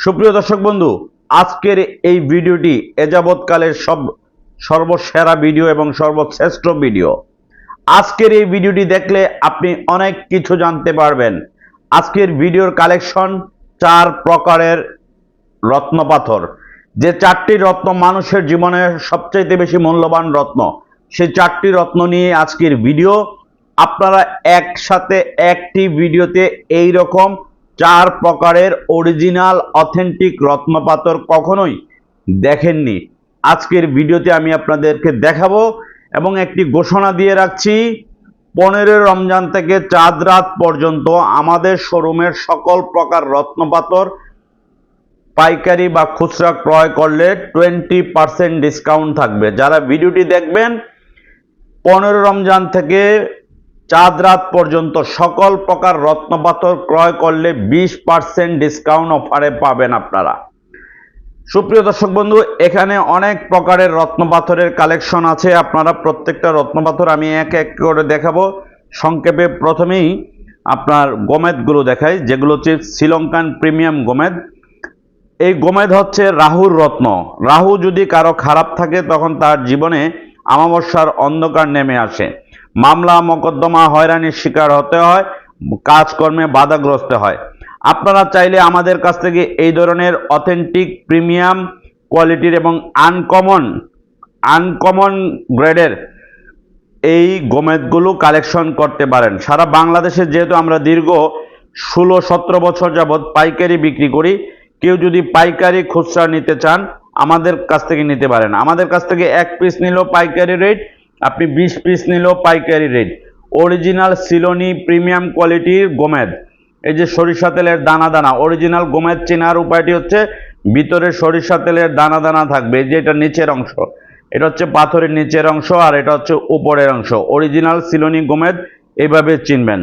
সুপ্রিয় দর্শক বন্ধু, আজকের এই ভিডিওটি এযাবৎকালের সব সর্বসেরা ভিডিও এবং সর্বশ্রেষ্ঠ ভিডিও। আজকের এই ভিডিওটি দেখলে আপনি অনেক কিছু জানতে পারবেন। আজকের ভিডিওর কালেকশন চার প্রকারের রত্নপাথর যে চারটি রত্ন মানুষের জীবনে সবচাইতে বেশি মূল্যবান রত্ন, সেই চারটি রত্ন নিয়ে আজকের ভিডিও। আপনারা একসাথে একটি ভিডিওতে এই রকম চার প্রকারের অরিজিনাল অথেন্টিক রত্নপাথর কখনোই দেখেননি। আজকের ভিডিওতে আমি আপনাদেরকে দেখাবো এবং একটি ঘোষণা দিয়ে রাখছি পনেরো রমজান থেকে চাঁদ রাত পর্যন্ত আমাদের শোরুমের সকল প্রকার রত্নপাথর পাইকারি বা খুচরা ক্রয় করলে টোয়েন্টি পার্সেন্ট ডিসকাউন্ট থাকবে। যারা ভিডিওটি দেখবেন পনেরো রমজান থেকে চাঁদ রাত পর্যন্ত সকল প্রকার রত্নপাথর ক্রয় করলে বিশ পার্সেন্ট ডিসকাউন্ট অফারে পাবেন আপনারা। সুপ্রিয় দর্শক বন্ধু, এখানে অনেক প্রকারের রত্নপাথরের কালেকশন আছে। আপনারা প্রত্যেকটা রত্নপাথর আমি এক এক করে দেখাবো। সংক্ষেপে প্রথমেই আপনার গোমেদগুলো দেখাই, যেগুলো হচ্ছে শ্রীলঙ্কান প্রিমিয়াম গোমেদ। এই গোমেদ হচ্ছে রাহুর রত্ন। রাহু যদি কারও খারাপ থাকে, তখন তার জীবনে আমাবস্যার অন্ধকার নেমে আসে। মামলা, মোকদ্দমা হয়রানির শিকার হতে হয়, কাজকর্মে বাধাগ্রস্ত হয়। আপনারা চাইলে আমাদের কাছ থেকে এই ধরনের অথেন্টিক প্রিমিয়াম কোয়ালিটির এবং আনকমন আনকমন গ্রেডের এই গোমেদগুলো কালেকশন করতে পারেন। সারা বাংলাদেশে যেহেতু আমরা দীর্ঘ ষোলো, সতেরো বছর যাবৎ পাইকারি বিক্রি করি, কেউ যদি পাইকারি খুচরা নিতে চান, আমাদের কাছ থেকে নিতে পারেন। আমাদের কাছ থেকে এক পিস নিলেও পাইকারি রেট আপনি বিশ পিস নিলেও পাইকারি রেট অরিজিনাল সিলোনি প্রিমিয়াম কোয়ালিটির গোমেদ এই যে সরিষা তেলের দানা দানা অরিজিনাল গোমেদ চেনার উপায়টি হচ্ছে ভিতরে সরিষা তেলের দানা দানা থাকবে। যে এটা নিচের অংশ, এটা হচ্ছে পাথরের নিচের অংশ আর এটা হচ্ছে উপরের অংশ। অরিজিনাল সিলোনি গোমেদ এইভাবে চিনবেন।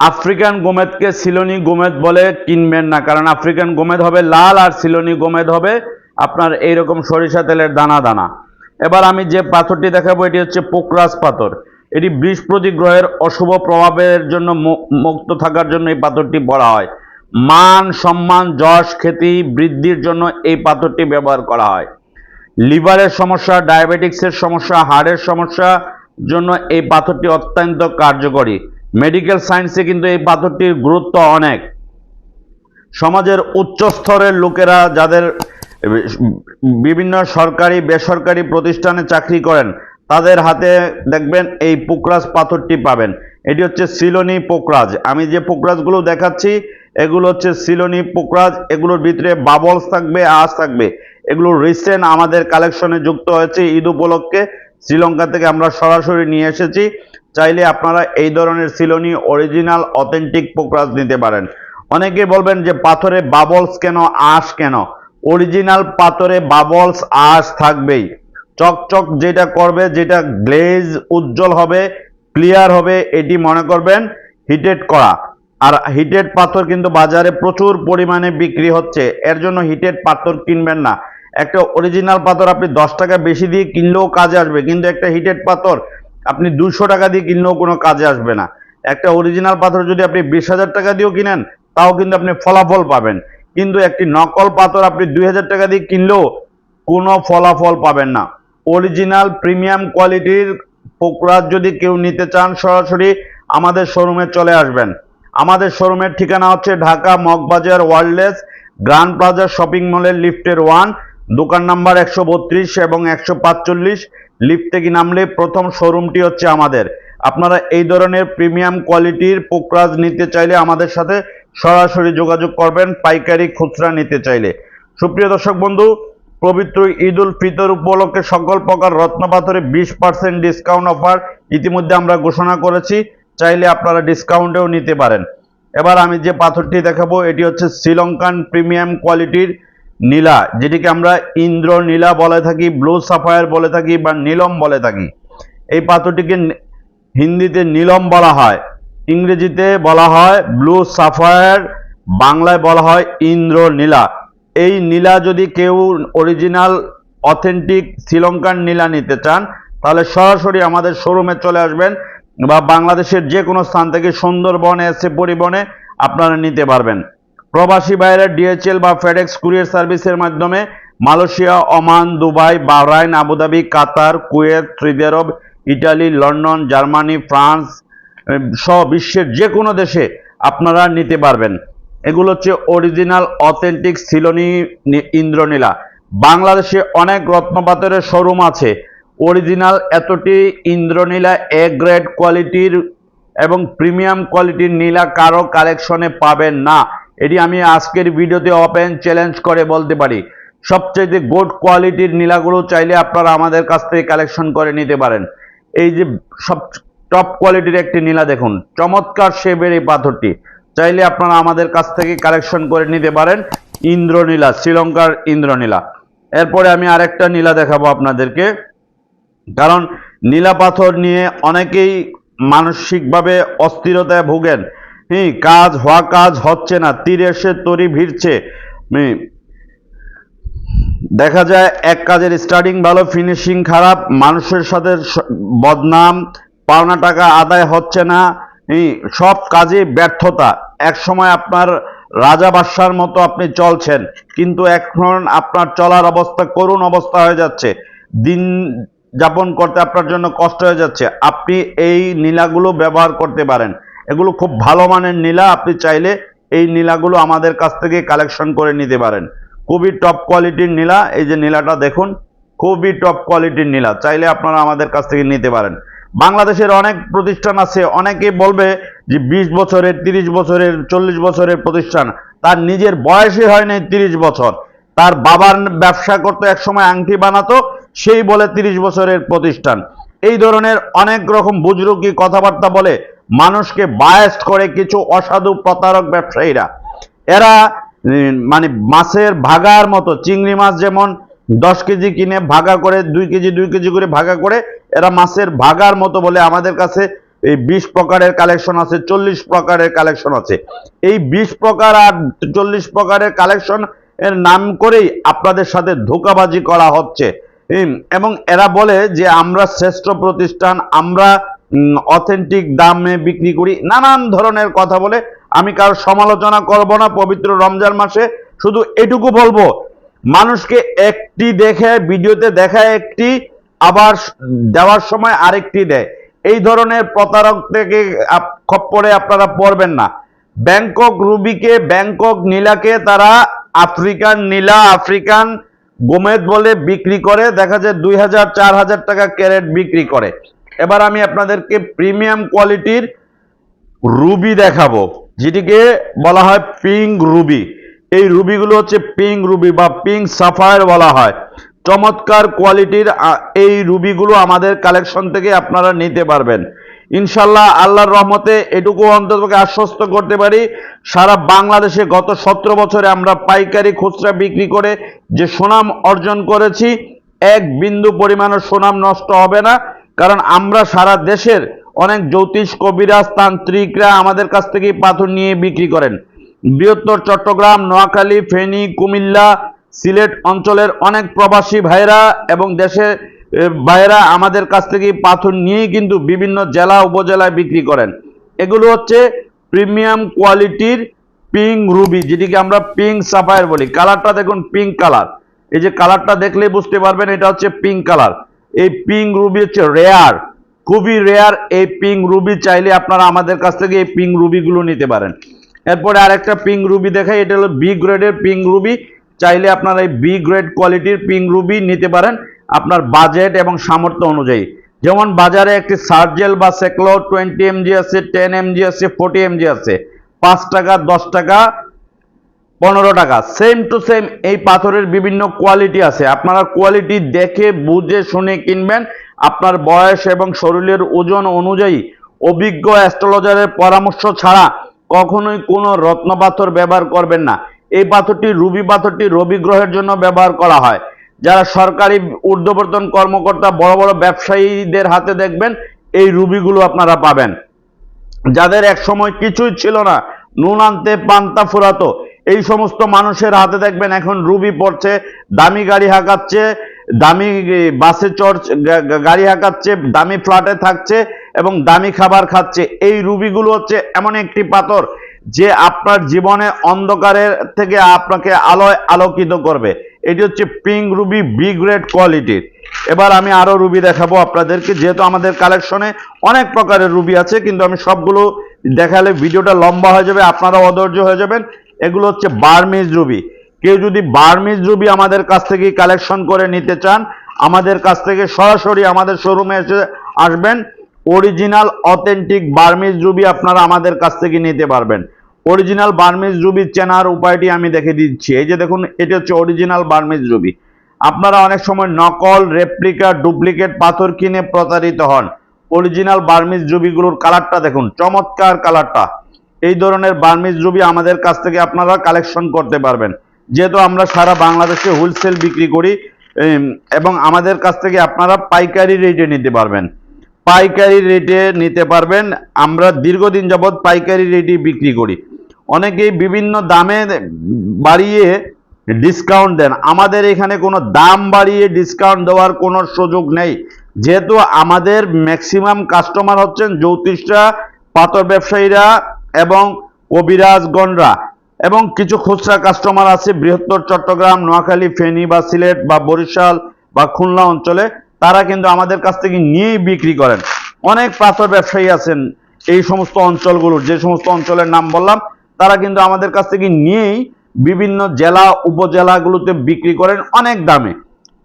আফ্রিকান গোমেদকে সিলোনি গোমেদ বলে কিনবেন না, কারণ আফ্রিকান গোমেদ হবে লাল আর সিলোনি গোমেদ হবে আপনার এইরকম সরিষা তেলের দানা দানা। এবার আমি যে পাথরটি দেখাবো, এটি হচ্ছে পোকরাজ পাথর। এটি বৃহস্পতি গ্রহের অশুভ প্রভাবের জন্য মুক্ত থাকার জন্য এই পাথরটি বলা হয়। মান, সম্মান, যশ, খ্যাতি, বৃদ্ধির জন্য এই পাথরটি ব্যবহার করা হয়। লিভারের সমস্যা, ডায়াবেটিক্সের সমস্যা, হাড়ের সমস্যা জন্য এই পাথরটি অত্যন্ত কার্যকরী। মেডিকেল সায়েন্সে কিন্তু এই পাথরটির গুরুত্ব অনেক। সমাজের উচ্চ স্তরের লোকেরা যাদের বিভিন্ন সরকারি, বেসরকারি প্রতিষ্ঠানে চাকরি করেন। তাদের হাতে দেখবেন এই পোকরাজ পাথরটি পাবেন। এটি হচ্ছে সিলোনি পোকরাজ। আমি যে পোকরাজগুলো দেখাচ্ছি, এগুলো হচ্ছে সিলোনি পোকরাজ। এগুলোর ভিতরে বাবলস থাকবে, আঁশ থাকবে। এগুলো রিসেন্ট আমাদের কালেকশনে যুক্ত হয়েছে ঈদ উপলক্ষে। শ্রীলঙ্কা থেকে আমরা সরাসরি নিয়ে এসেছি। চাইলে আপনারা এই ধরনের সিলোনি অরিজিনাল অথেন্টিক পোকরাজ নিতে পারেন। অনেকে বলবেন যে পাথরে বাবলস কেন, আঁশ কেন? অরিজিনাল পাথরে বাবলস আঁশ থাকবেই। চকচক যেটা করবে, যেটা গ্লেজ উজ্জ্বল হবে, ক্লিয়ার হবে, এটি মনে করবেন হিটেড করা। আর হিটেড পাথর কিন্তু বাজারে প্রচুর পরিমাণে বিক্রি হচ্ছে। এর জন্য হিটেড পাথর কিনবেন না। একটা অরিজিনাল পাথর আপনি দশ টাকা বেশি দিয়ে কিনলেও কাজে আসবে, কিন্তু একটা হিটেড পাথর আপনি দুশো টাকা দিয়ে কিনলেও কোনো কাজে আসবে না। একটা অরিজিনাল পাথর যদি আপনি বিশ হাজার টাকা দিয়েও কিনেন, তাও কিন্তু আপনি ফলাফল পাবেন। কিন্তু একটি নকল পাথর আপনি দুই হাজার টাকা দিয়ে কিনলেও কোনো ফলাফল পাবেন না। অরিজিনাল প্রিমিয়াম কোয়ালিটির পোকরাজ যদি কেউ নিতে চান, সরাসরি আমাদের শোরুমে চলে আসবেন। আমাদের শোরুমের ঠিকানা হচ্ছে Dhaka Moghbazar Wireless Grand Plaza shopping মলের লিফটের ওয়ান, দোকান নাম্বার একশো বত্রিশ এবং একশো পাঁচচল্লিশ। লিফট থেকে নামলে প্রথম শোরুমটি হচ্ছে আমাদের। আপনারা এই ধরনের প্রিমিয়াম কোয়ালিটির পোকরাজ নিতে চাইলে আমাদের সাথে সরাসরি যোগাযোগ করবেন, পাইকারি খুচরা নিতে চাইলে। সুপ্রিয় দর্শক বন্ধু, পবিত্র ঈদ উল ফিতর উপলক্ষে সকল প্রকার রত্নপাথরে বিশ পার্সেন্ট ডিসকাউন্ট অফার ইতিমধ্যে আমরা ঘোষণা করেছি। চাইলে আপনারা ডিসকাউন্টেও নিতে পারেন। এবার আমি যে পাথরটি দেখাবো, এটি হচ্ছে শ্রীলঙ্কান প্রিমিয়াম কোয়ালিটির নীলা, যেটিকে আমরা ইন্দ্র নীলা বলে থাকি, ব্লু সাফায়ার বলে থাকি বা নীলম বলে থাকি। এই পাথরটিকে হিন্দিতে নীলম বলা হয়। ইংরেজিতে বলা হয় ব্লু সাফায়ার, বাংলায় বলা হয় ইন্দ্র নীলা এই নীলা যদি কেউ অরিজিনাল, অথেন্টিক শ্রীলঙ্কার নীলা নিতে চান, তাহলে সরাসরি আমাদের শোরুমে চলে আসবেন বা বাংলাদেশের যে কোনো স্থান থেকে সুন্দরবনে এসে পরিবহনে আপনারা নিতে পারবেন। প্রবাসী বাইরে ডিএচএল বা ফেডেক্স কুরিয়ার সার্ভিসের মাধ্যমে Malaysia, Oman, Dubai, Bahrain, Abu Dhabi, Qatar, Kuwait, Saudi Arab, Italy, London, Germany, France সহ বিশ্বের যে কোনো দেশে আপনারা নিতে পারবেন। এগুলো হচ্ছে অরিজিনাল অথেন্টিক সিলোনি ইন্দ্রনীলা। বাংলাদেশে অনেক রত্নপাথরের শোরুম আছে। অরিজিনাল এতটি ইন্দ্রনীলা এ গ্রেড কোয়ালিটির এবং প্রিমিয়াম কোয়ালিটির নীলা কারও কালেকশনে পাবেন না। এটি আমি আজকের ভিডিওতে ওপেন চ্যালেঞ্জ করে বলতে পারি। সবচেয়ে গুড কোয়ালিটির নীলাগুলো চাইলে আপনারা আমাদের কাছ থেকে কালেকশন করে নিতে পারেন। এই যে সব টপ কোয়ালিটির একটি নীলা দেখুন। চমৎকার শেপের এই পাথরটি। চাইলে আপনারা আমাদের কাছ থেকে কালেকশন করে নিতে পারেন ইন্দ্রনীলা, শ্রীলঙ্কার ইন্দ্রনীলা। এরপরে আমি আরেকটা নীলা দেখাবো আপনাদেরকে। কারণ নীলা পাথর নিয়ে অনেকেই মানসিকভাবে অস্থিরতায় ভুগেন। হ্যাঁ কাজ হওয়া কাজ হচ্ছে না, তীর এসে তরি ভিড়ছে। দেখা যায় এক কাজের স্টার্টিং ভালো ফিনিশিং খারাপ, মানুষের সাথে বদনাম পাওনা টাকা আদায় হচ্ছে না সব কাজে ব্যর্থতা। এক সময় আপনার রাজা বাদশার মতো আপনি চলছেন, কিন্তু এখন আপনার চলার অবস্থা করুণ অবস্থা হয়ে যাচ্ছে। দিন যাপন করতে আপনার জন্য কষ্ট হয়ে যাচ্ছে। আপনি এই নীলাগুলো ব্যবহার করতে পারেন। এগুলো খুব ভালো মানের নীলা, আপনি চাইলে এই নীলাগুলো আমাদের কাছ থেকে কালেকশন করে নিতে পারেন। খুবই টপ কোয়ালিটির নীলা, এই যে নীলাটা দেখুন, খুবই টপ কোয়ালিটির নীলা, চাইলে আপনারা আমাদের কাছ থেকে নিতে পারেন। বাংলাদেশের অনেক প্রতিষ্ঠান আছে, অনেকে বলবে যে বিশ বছরের, তিরিশ বছরের, চল্লিশ বছরের প্রতিষ্ঠান, তার নিজের বয়সে হয় নাই তিরিশ বছর। তার বাবার ব্যবসা করতে, একসময় আংটি বানাতো, সেই বলে তিরিশ বছরের প্রতিষ্ঠান। এই ধরনের অনেক রকম বুজরুকি কথাবার্তা বলে মানুষকে বায়াস্ট করে কিছু অসাধু প্রতারক ব্যবসায়ীরা। এরা মানে মাছের ভাগার মতো, চিংড়ি মাছ যেমন দশ কেজি কিনে ভাগা করে, দুই কেজি দুই কেজি করে ভাগা করে, এরা মাছের ভাগার মতো বলে আমাদের কাছে এই বিশ প্রকারের কালেকশন আছে, চল্লিশ প্রকারের কালেকশন আছে। এই বিশ প্রকার আর চল্লিশ প্রকারের কালেকশন এর নাম করেই আপনাদের সাথে ধোকাবাজি করা হচ্ছে। এবং এরা বলে যে আমরা শ্রেষ্ঠ প্রতিষ্ঠান, আমরা অথেন্টিক দামে বিক্রি করি, নানান ধরনের কথা বলে আমি কারও সমালোচনা করব না পবিত্র রমজান মাসে, শুধু এটুকু বলব মানুষকে একটি দেখে, ভিডিওতে দেখায় একটি, আবার দেওয়ার সময় আরেকটি দেয়। এই ধরনের প্রতারক থেকে খপ্পরে আপনারা পড়বেন না। ব্যাংকক রুবিকে, ব্যাংকক নীলাকে তারা আফ্রিকান নীলা, আফ্রিকান গোমেদ বলে বিক্রি করে, দেখা যায় দুই হাজার, চার হাজার টাকা ক্যারেট বিক্রি করে। এবার আমি আপনাদেরকে প্রিমিয়াম কোয়ালিটির রুবি দেখাবো, যেটিকে বলা হয় পিঙ্ক রুবি। এই রুবিগুলো হচ্ছে পিঙ্ক রুবি বা পিঙ্ক সাফায়ার বলা হয়। চমৎকার কোয়ালিটির এই রুবিগুলো আমাদের কালেকশন থেকে আপনারা নিতে পারবেন। ইনশাল্লাহ আল্লাহর রহমতে এটুকু অন্ততকে আশ্বস্ত করতে পারি, সারা বাংলাদেশে গত সতেরো বছরে আমরা পাইকারি খুচরা বিক্রি করে যে সুনাম অর্জন করেছি, এক বিন্দু পরিমাণও সুনাম নষ্ট হবে না, কারণ আমরা সারা দেশের অনেক জ্যোতিষ কবিরাজ, তান্ত্রিকরা আমাদের কাছ থেকে পাথর নিয়ে বিক্রি করেন। বৃহত্তর চট্টগ্রাম, নোয়াখালী, ফেনী, কুমিল্লা সিলেট অঞ্চলের অনেক প্রবাসী ভাইরা এবং দেশের ভাইরা আমাদের কাছ থেকে পাথর নিয়েই কিন্তু বিভিন্ন জেলা, উপজেলায় বিক্রি করেন। এগুলো হচ্ছে প্রিমিয়াম কোয়ালিটির পিঙ্ক রুবি, যেটিকে আমরা পিঙ্ক সাফায়ার বলি। কালারটা দেখুন, পিঙ্ক কালার। এই যে কালারটা দেখলেই বুঝতে পারবেন, এটা হচ্ছে পিঙ্ক কালার। এই পিঙ্ক রুবি হচ্ছে রেয়ার। খুবই রেয়ার এই পিঙ্ক রুবি চাইলে আপনারা আমাদের কাছ থেকে এই পিঙ্ক রুবিগুলো নিতে পারেন। এরপরে আরেকটা পিঙ্ক রুবি দেখাই, এটা হলো বি গ্রেডের পিঙ্ক রুবি চাইলে আপনারা এই বি গ্রেড কোয়ালিটির পিঙ্ক রুবি নিতে পারেন আপনার বাজেট এবং সামর্থ্য অনুযায়ী। যেমন বাজারে একটি সার্জেল বা সেকলো টোয়েন্টি এমজি আছে টেন এমজি আছে ফোর্টি এমজি আছে, পাঁচ টাকা, দশ টাকা, পনেরো টাকা। সেম টু সেম এই পাথরের বিভিন্ন কোয়ালিটি আছে। আপনারা কোয়ালিটি দেখে, বুঝে, শুনে কিনবেন। আপনার বয়স এবং শরীরের ওজন অনুযায়ী অভিজ্ঞ অ্যাস্ট্রোলজারের পরামর্শ ছাড়া কখনোই কোনো রত্ন পাথর ব্যবহার করবেন না। এই পাথরটি রুবি পাথরটি রবি গ্রহের জন্য ব্যবহার করা হয়। যারা সরকারি ঊর্ধ্ববর্তন কর্মকর্তা, বড় বড় ব্যবসায়ীদের হাতে দেখবেন, এই রুবিগুলো আপনারা পাবেন। যাদের এক সময় কিছুই ছিল না, নুন আনতে পান্তা ফুরাতো, এই সমস্ত মানুষের হাতে দেখবেন এখন রুবি পড়ছে, দামি গাড়ি হাঁকাচ্ছে, দামি বাসে চড় গাড়ি হাঁকাচ্ছে, দামি ফ্ল্যাটে থাকছে এবং দামি খাবার খাচ্ছে। এই রুবিগুলো হচ্ছে এমন একটি পাথর যে আপনার জীবনে অন্ধকারের থেকে আপনাকে আলোয় আলোকিত করবে। এটি হচ্ছে পিঙ্ক রুবি বি গ্রেড কোয়ালিটির এবার আমি আরও রুবি দেখাবো আপনাদেরকে। যেহেতু আমাদের কালেকশনে অনেক প্রকারের রুবি আছে, কিন্তু আমি সবগুলো দেখালে ভিডিওটা লম্বা হয়ে যাবে আপনারা অধৈর্য হয়ে যাবেন। এগুলো হচ্ছে বার্মিজ রুবি কেউ যদি বার্মিজ রুবি আমাদের কাছ থেকে কালেকশন করে নিতে চান, আমাদের কাছ থেকে সরাসরি আমাদের শোরুমে এসে আসবেন। অরিজিনাল অথেন্টিক বার্মিজ রুবি আপনারা আমাদের কাছ থেকে নিতে পারবেন। অরিজিনাল বার্মিজ রুবি চেনার উপায়টি আমি দেখে দিচ্ছি। এই যে দেখুন, এটি হচ্ছে অরিজিনাল বার্মিজ রুবি আপনারা অনেক সময় নকল রেপ্লিকা ডুপ্লিকেট পাথর কিনে প্রতারিত হন। অরিজিনাল বার্মিজ রুবিগুলোর কালারটা দেখুন, চমৎকার কালারটা এই ধরনের বার্মিজ রুবি আমাদের কাছ থেকে আপনারা কালেকশন করতে পারবেন। যেহেতু আমরা সারা বাংলাদেশে হোলসেল বিক্রি করি এবং আমাদের কাছ থেকে আপনারা পাইকারি রেটে নিতে পারবেন। পাইকারি রেটে নিতে পারবেন। আমরা দীর্ঘদিন যাবৎ পাইকারি রেটে বিক্রি করি। অনেকেই বিভিন্ন দামে বাড়িয়ে ডিসকাউন্ট দেন। আমাদের এখানে কোনো দাম বাড়িয়ে ডিসকাউন্ট দেওয়ার কোনো সুযোগ নেই। যেহেতু আমাদের ম্যাক্সিমাম কাস্টমার হচ্ছেন জ্যোতিষরা, পাথর ব্যবসায়ীরা এবং কবিরাজগণরা এবং কিছু খুচরা কাস্টমার আছে, বৃহত্তর চট্টগ্রাম, নোয়াখালী, ফেনী বা সিলেট বা বরিশাল বা খুলনা অঞ্চলে। তারা কিন্তু আমাদের কাছ থেকে নিয়েই বিক্রি করেন। অনেক পাথর ব্যবসায়ী আছেন এই সমস্ত অঞ্চলগুলোর, যে সমস্ত অঞ্চলের নাম বললাম, তারা কিন্তু আমাদের কাছ থেকে নিয়েই বিভিন্ন জেলা, উপজেলাগুলোতে বিক্রি করেন অনেক দামে।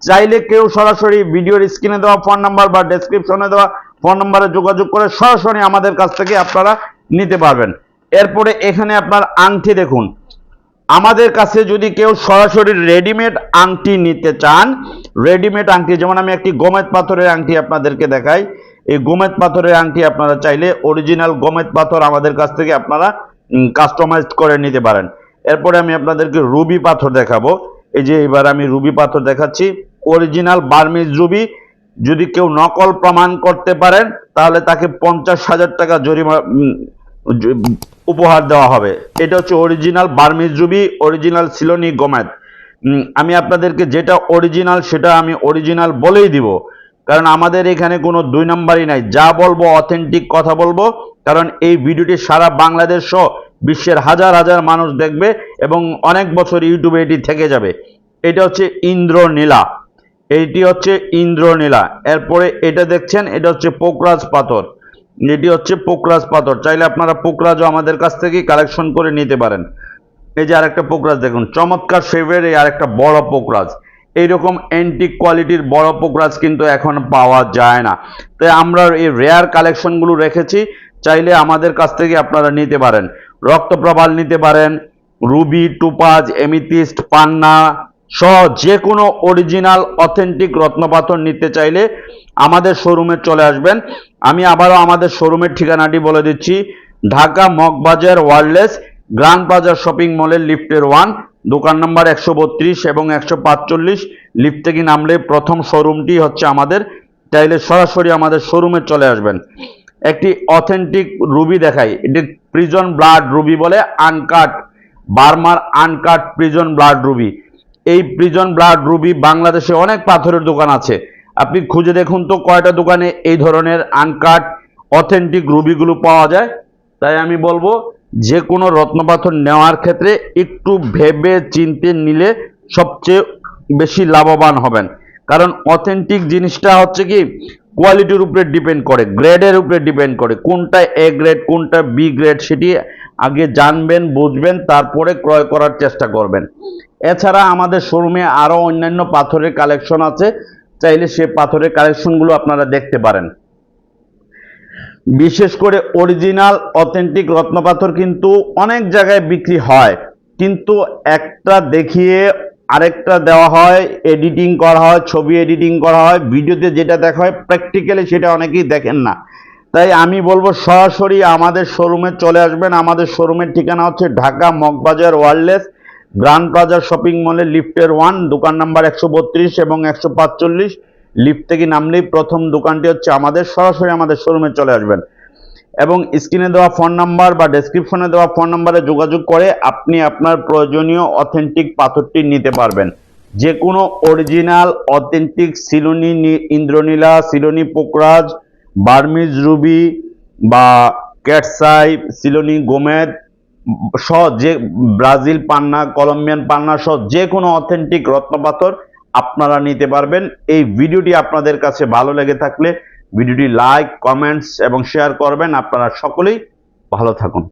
চাইলে কেউ সরাসরি ভিডিওর স্ক্রিনে দেওয়া ফোন নাম্বার বা ডেসক্রিপশনে দেওয়া ফোন নাম্বারে যোগাযোগ করে সরাসরি আমাদের কাছ থেকে আপনারা নিতে পারবেন। এরপরে এখানে আপনার আংটি দেখুন। আমাদের কাছে যদি কেউ সরাসরি রেডিমেড আংটি নিতে চান, রেডিমেড আংটি, যেমন আমি একটি গোমেদ পাথরের আংটি আপনাদেরকে দেখাই, এই গোমেদ পাথরের আংটি আপনারা চাইলে অরিজিনাল গোমেদ পাথর আমাদের কাছ থেকে আপনারা কাস্টমাইজ করে নিতে পারেন। এরপরে আমি আপনাদেরকে রুবি পাথর দেখাবো। এই যে এবার আমি রুবি পাথর দেখাচ্ছি, অরিজিনাল বার্মিজ রুবি। যদি কেউ নকল প্রমাণ করতে পারেন, তাহলে তাকে পঞ্চাশ হাজার টাকা জরিমা উপহার দেওয়া হবে। এটা হচ্ছে অরিজিনাল বার্মিজ রুবি অরিজিনাল সিলোনি গোমেদ আমি আপনাদেরকে যেটা অরিজিনাল সেটা আমি অরিজিনাল বলেই দিব। কারণ আমাদের এখানে কোনো দুই নাম্বারই নাই। যা বলব অথেন্টিক কথা বলব। কারণ এই ভিডিওটি সারা বাংলাদেশ সহ বিশ্বের হাজার হাজার মানুষ দেখবে এবং অনেক বছর ইউটিউবে এটি থেকে যাবে। এটা হচ্ছে ইন্দ্রনীলা। এইটি হচ্ছে ইন্দ্রনীলা। এরপরে এটা দেখছেন, এটা হচ্ছে পোকরাজ পাথর। এটি হচ্ছে পোকরাজ পাথর। চাইলে আপনারা পোকরাজও আমাদের কাছ থেকে কালেকশন করে নিতে পারেন। এই যে আরেকটা পোকরাজ দেখুন, চমৎকার শেপের এই আরেকটা বড় পোকরাজ। এইরকম অ্যান্টিক কোয়ালিটির বড় পোকরাজ কিন্তু এখন পাওয়া যায় না। তাই আমরা এই রেয়ার কালেকশনগুলো রেখেছি, চাইলে আমাদের কাছ থেকে আপনারা নিতে পারেন। রক্তপ্রবাল নিতে পারেন, রুবি, টুপাজ এমিথিস্ট পান্না সহ যে কোনো অরিজিনাল অথেন্টিক রত্নপাথর নিতে চাইলে আমাদের শোরুমে চলে আসবেন। আমি আবারও আমাদের শোরুমের ঠিকানাটি বলে দিচ্ছি। Dhaka Moghbazar Wireless Grand Bazar Shopping মলের লিফটের ওয়ান, দোকান নাম্বার একশো বত্রিশ এবং একশো পাঁচচল্লিশ। লিফট থেকে নামলে প্রথম শোরুমটি হচ্ছে আমাদের চাইলে সরাসরি আমাদের শোরুমে চলে আসবেন। একটি অথেন্টিক রুবি দেখাই, এটি প্রিজন ব্লাড রুবি বলে আনকাট বার্মার আনকাট প্রিজন ব্লাড রুবি এই প্রিজন ব্লাড রুবি বাংলাদেশে অনেক পাথরের দোকান আছে। আপনি খুঁজে দেখুন তো কয়টা দোকানে এই ধরনের আনকাট, অথেন্টিক রুবিগুলো পাওয়া যায়। তাই আমি বলব যে কোনো রত্নপাথর নেওয়ার ক্ষেত্রে একটু ভেবে চিনতে নিলে সবচেয়ে বেশি লাভবান হবেন। কারণ অথেন্টিক জিনিসটা হচ্ছে কি, কোয়ালিটির উপরে ডিপেন্ড করে, গ্রেডের উপরে ডিপেন্ড করে, কোনটা এ গ্রেড, কোনটা বি গ্রেড সেটি আগে জানবেন, বুঝবেন, তারপরে ক্রয় করার চেষ্টা করবেন। এছাড়া আমাদের শোরুমে আরও অন্যান্য পাথরের কালেকশন আছে। চাইলে সে পাথরের কালেকশনগুলো আপনারা দেখতে পারেন। বিশেষ করে অরিজিনাল অথেন্টিক রত্নপাথর কিন্তু অনেক জায়গায় বিক্রি হয়। কিন্তু একটা দেখিয়ে আরেকটা দেওয়া হয় এডিটিং করা হয়, ছবি এডিটিং করা হয়, ভিডিওতে যেটা দেখা হয় প্র্যাকটিক্যালি সেটা অনেকেই দেখেন না। তাই আমি বলব সরাসরি আমাদের শোরুমে চলে আসবেন। আমাদের শোরুমের ঠিকানা হচ্ছে Dhaka Moghbazar Wireless Grand Plaza shopping মলে লিফটের ওয়ান, দোকান নাম্বার একশো বত্রিশ এবং একশো পাঁচচল্লিশ। লিফট থেকে নামলেই প্রথম দোকানটি হচ্ছে আমাদের, সরাসরি আমাদের শোরুমে চলে আসবেন। এবং স্ক্রিনে দেওয়া ফোন নাম্বার বা ডেসক্রিপশনে দেওয়া ফোন নাম্বারে যোগাযোগ করে আপনি আপনার প্রয়োজনীয় অথেন্টিক পাথরটি নিতে পারবেন। যে কোনো অরিজিনাল, অথেন্টিক সিলোনি ইন্দ্রনীলা, সিলোনি পোকরাজ, বার্মিজ রুবি বা ক্যাটসাই, সিলোনি গোমেদ সহ যে ব্রাজিল পান্না, কলম্বিয়ান পান্না সহ যে কোনো অথেন্টিক রত্নপাথর আপনারা নিতে পারবেন। এই ভিডিওটি আপনাদের কাছে ভালো লেগে থাকলে ভিডিওটি লাইক কমেন্টস এবং শেয়ার করবেন। আপনারা সকলেই ভালো থাকুন।